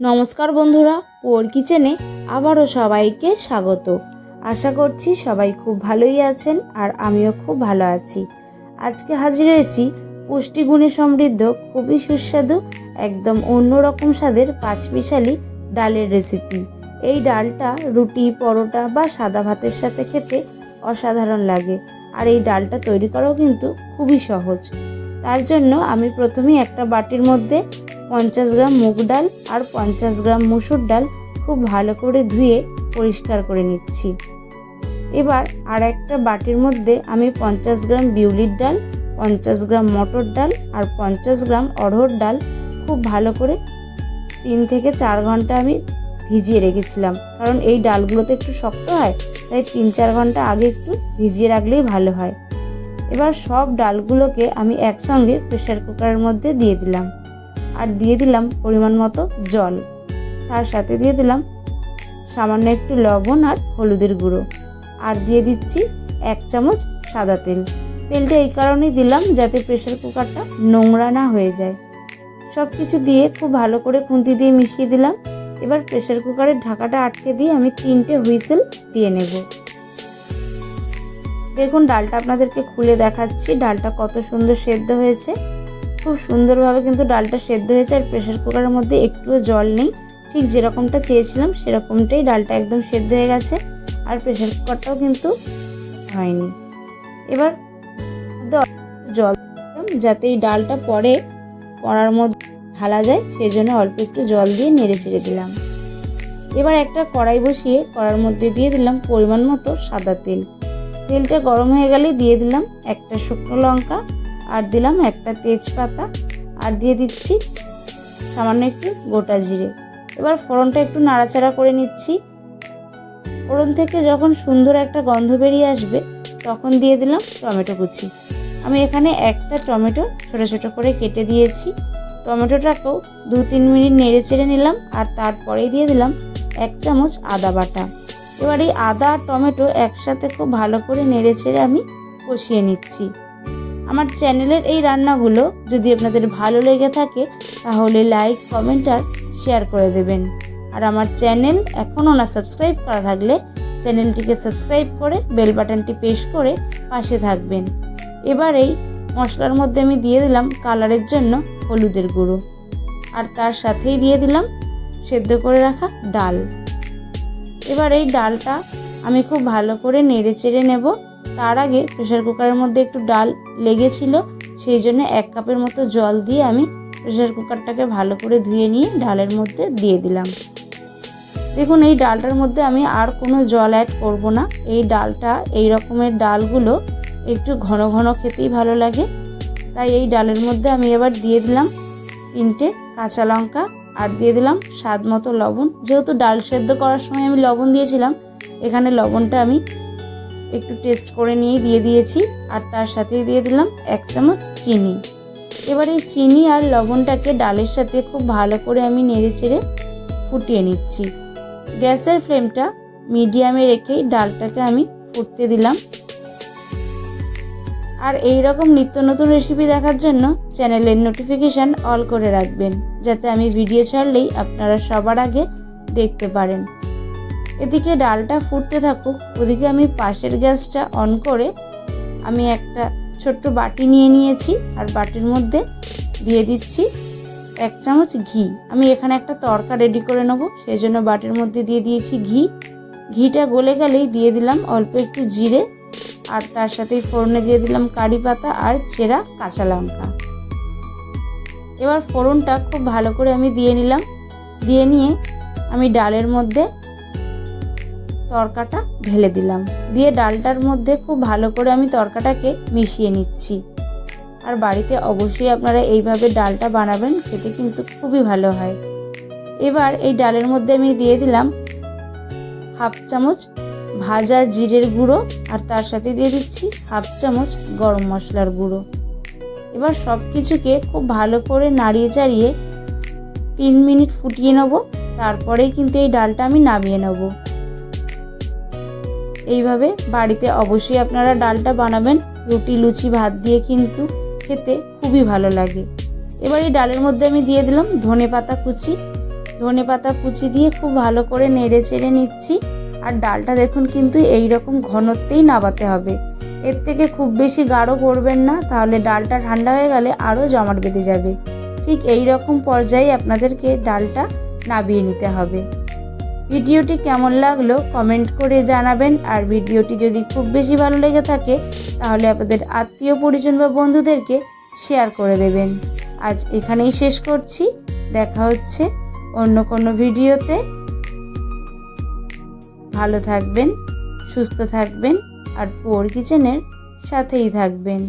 নমস্কার বন্ধুরা, পোর কিচেনে আবারও সবাইকে স্বাগত। আশা করছি সবাই খুব ভালোই আছেন আর আমিও খুব ভালো আছি। আজকে হাজির হয়েছি পুষ্টিগুণে সমৃদ্ধ, খুবই সুস্বাদু, একদম অন্যরকম স্বাদের পাঁচমিশালি ডালের রেসিপি এই ডালটা রুটি, পরোটা বা সাদা ভাতের সাথে খেতে অসাধারণ লাগে। আর এই ডালটা তৈরি করাও কিন্তু খুবই সহজ। তার জন্য আমি প্রথমেই একটা বাটির মধ্যে পঞ্চাশ গ্রাম মুগ ডাল আর পঞ্চাশ গ্রাম মুসুর ডাল খুব ভালো করে ধুয়ে পরিষ্কার করে নিচ্ছি। এবার আর একটা বাটির মধ্যে আমি পঞ্চাশ গ্রাম বিউলির ডাল, পঞ্চাশ গ্রাম মটর ডাল আর পঞ্চাশ গ্রাম অড়হর ডাল খুব ভালো করে তিন থেকে চার ঘণ্টা আমি ভিজিয়ে রেখেছিলাম। কারণ এই ডালগুলো তো একটু শক্ত হয়, তাই তিন চার ঘণ্টা আগে একটু ভিজিয়ে রাখলেই ভালো হয়। এবার সব ডালগুলোকে আমি একসঙ্গে প্রেসার কুকারের মধ্যে দিয়ে দিলাম। আর দিয়ে দিলাম পরিমাণ মতো জল। তার সাথে দিয়ে দিলাম সামান্য একটু লবণ আর হলুদের গুঁড়ো। আর দিয়ে দিচ্ছি এক চামচ সাদা তেল। তেলটা এই কারণেই দিলাম যাতে প্রেশার কুকারটা নোংরা না হয়ে যায়। সব কিছু দিয়ে খুব ভালো করে খুন্তি দিয়ে মিশিয়ে দিলাম। এবার প্রেশার কুকারের ঢাকাটা আটকে দিয়ে আমি তিনটে হুইসেল দিয়ে নেব। দেখুন, ডালটা আপনাদেরকে খুলে দেখাচ্ছি। ডালটা কত সুন্দর সেদ্ধ হয়েছে। খুব সুন্দরভাবে কিন্তু ডালটা সেদ্ধ হয়েছে আর প্রেশার কুকারের মধ্যে একটুও জল নেই। ঠিক যেরকমটা চেয়েছিলাম, সেরকমটাই ডালটা একদম সেদ্ধ হয়ে গেছে আর প্রেশার কুকারটাও কিন্তু হয়নি। এবার জল যাতে এই ডালটা পরে কড়ার মধ্যে ঢালা যায় সেই জন্য অল্প একটু জল দিয়ে নেড়ে চেড়ে দিলাম। এবার একটা কড়াই বসিয়ে কড়ার মধ্যে দিয়ে দিলাম পরিমাণ মতো সাদা তেল। তেলটা গরম হয়ে গেলে দিয়ে দিলাম একটা শুকনো লঙ্কা আর দিলাম একটা তেজপাতা আর দিয়ে দিচ্ছি সামান্য একটু গোটা জিরে। এবার ফোড়নটা একটু নাড়াচাড়া করে নিচ্ছি। ফোড়ন থেকে যখন সুন্দর একটা গন্ধ বেরিয়ে আসবে, তখন দিয়ে দিলাম টমেটো কুচি। আমি এখানে একটা টমেটো ছোট ছোট করে কেটে দিয়েছি। টমেটোটাকেও দু তিন মিনিট নেড়ে চেড়ে নিলাম আর তারপরেই দিয়ে দিলাম এক চামচ আদা বাটা। এবার এই আদা আর টমেটো একসাথে খুব ভালো করে নেড়ে চেড়ে আমি কষিয়ে নিচ্ছি। আমার চ্যানেলের এই রান্নাগুলো যদি আপনাদের ভালো লেগে থাকে, তাহলে লাইক কমেন্ট আর শেয়ার করে দেবেন। আর আমার চ্যানেল এখনও না সাবস্ক্রাইব করা থাকলে চ্যানেলটিকে সাবস্ক্রাইব করে বেল বাটনটি প্রেস করে পাশে থাকবেন। এবার এই মশলার মধ্যে আমি দিয়ে দিলাম কালারের জন্য হলুদের গুঁড়ো। আর তার সাথেই দিয়ে দিলাম সেদ্ধ করে রাখা ডাল। এবার এই ডালটা আমি খুব ভালো করে নেড়ে চেড়ে নেব। তার আগে প্রেশার কুকারের মধ্যে একটু ডাল লেগেছিল, সেই জন্য এক কাপের মতো জল দিয়ে আমি প্রেসার কুকারটাকে ভালো করে ধুয়ে নিয়ে ডালের মধ্যে দিয়ে দিলাম। দেখুন, এই ডালটার মধ্যে আমি আর কোনো জল অ্যাড করব না। এই ডালটা, এই রকমের ডালগুলো একটু ঘন ঘন খেতেই ভালো লাগে। তাই এই ডালের মধ্যে আমি এবার দিয়ে দিলাম তিনটে কাঁচা লঙ্কা আর দিয়ে দিলাম স্বাদ মতো লবণ। যেহেতু ডাল সেদ্ধ করার সময় আমি লবণ দিয়েছিলাম, এখানে লবণটা আমি একটু টেস্ট করে নিয়েই দিয়ে দিয়েছি আর তার সাথেই দিয়ে দিলাম এক চামচ চিনি। এবার এই চিনি আর লবণটাকে ডালের সাথে খুব ভালো করে আমি নেড়ে চেড়ে ফুটিয়ে নিচ্ছি। গ্যাসের ফ্লেমটা মিডিয়ামে রেখেই ডালটাকে আমি ফুটতে দিলাম। আর এই রকম নিত্য নতুন রেসিপি দেখার জন্য চ্যানেলের নোটিফিকেশান অল করে রাখবেন, যাতে আমি ভিডিও ছাড়লেই আপনারা সবার আগে দেখতে পারেন। এদিকে ডালটা ফুটতে থাকুক, ওদিকে আমি পাশের গ্যাসটা অন করে আমি একটা ছোট্ট বাটি নিয়ে নিয়েছি আর বাটির মধ্যে দিয়ে দিচ্ছি এক চামচ ঘি। আমি এখানে একটা তরকা রেডি করে নেব, সেই জন্য বাটির মধ্যে দিয়ে দিয়েছি ঘি। ঘিটা গলে গেলেই দিয়ে দিলাম অল্প একটু জিরে আর তার সাথেই ফোড়নে দিয়ে দিলাম কারি পাতা আর চেরা কাঁচা লঙ্কা। এবার ফোড়নটা খুব ভালো করে আমি দিয়ে নিলাম। দিয়ে নিয়ে আমি ডালের মধ্যে তরকাটা ঢেলে দিলাম। দিয়ে ডালটার মধ্যে খুব ভালো করে আমি তরকাটাকে মিশিয়ে নিচ্ছি। আর বাড়িতে অবশ্যই আপনারা এইভাবে ডালটা বানাবেন, খেতে কিন্তু খুবই ভালো হয়। এবার এই ডালের মধ্যে আমি দিয়ে দিলাম হাফ চামচ ভাজা জিরের গুঁড়ো, আর তার সাথে দিয়ে দিচ্ছি হাফ চামচ গরম মশলার গুঁড়ো। এবার সব কিছুকে খুব ভালো করে নাড়িয়ে চাড়িয়ে তিন মিনিট ফুটিয়ে নেব। তারপরেই কিন্তু এই ডালটা আমি নামিয়ে নেব। এইভাবে বাড়িতে অবশ্যই আপনারা ডালটা বানাবেন। রুটি, লুচি, ভাত দিয়ে কিন্তু খেতে খুবই ভালো লাগে। এবার এই ডালের মধ্যে আমি দিয়ে দিলাম ধনে পাতা কুচি। ধনে পাতা কুচি দিয়ে খুব ভালো করে নেড়ে চেড়ে নিচ্ছি। আর ডালটা দেখুন কিন্তু এই রকম ঘনত্বেই নাবাতে হবে। এর থেকে খুব বেশি গাঢ় করবেন না, তাহলে ডালটা ঠান্ডা হয়ে গেলে আরও জমাট বেঁধে যাবে। ঠিক এই রকম পর্যায়ে আপনাদেরকে ডালটা নাবিয়ে নিতে হবে। ভিডিওটি কেমন লাগল কমেন্ট করে জানাবেন। আর ভিডিওটি যদি খুব বেশি ভালো লেগে থাকে, তাহলে আপনাদের আত্মীয় পরিজন বা বন্ধুদেরকে শেয়ার করে দেবেন। আজ এখানেই শেষ করছি। দেখা হচ্ছে অন্য কোনো ভিডিওতে। ভালো থাকবেন, সুস্থ থাকবেন, আর পোর কিচেনের সাথেই থাকবেন।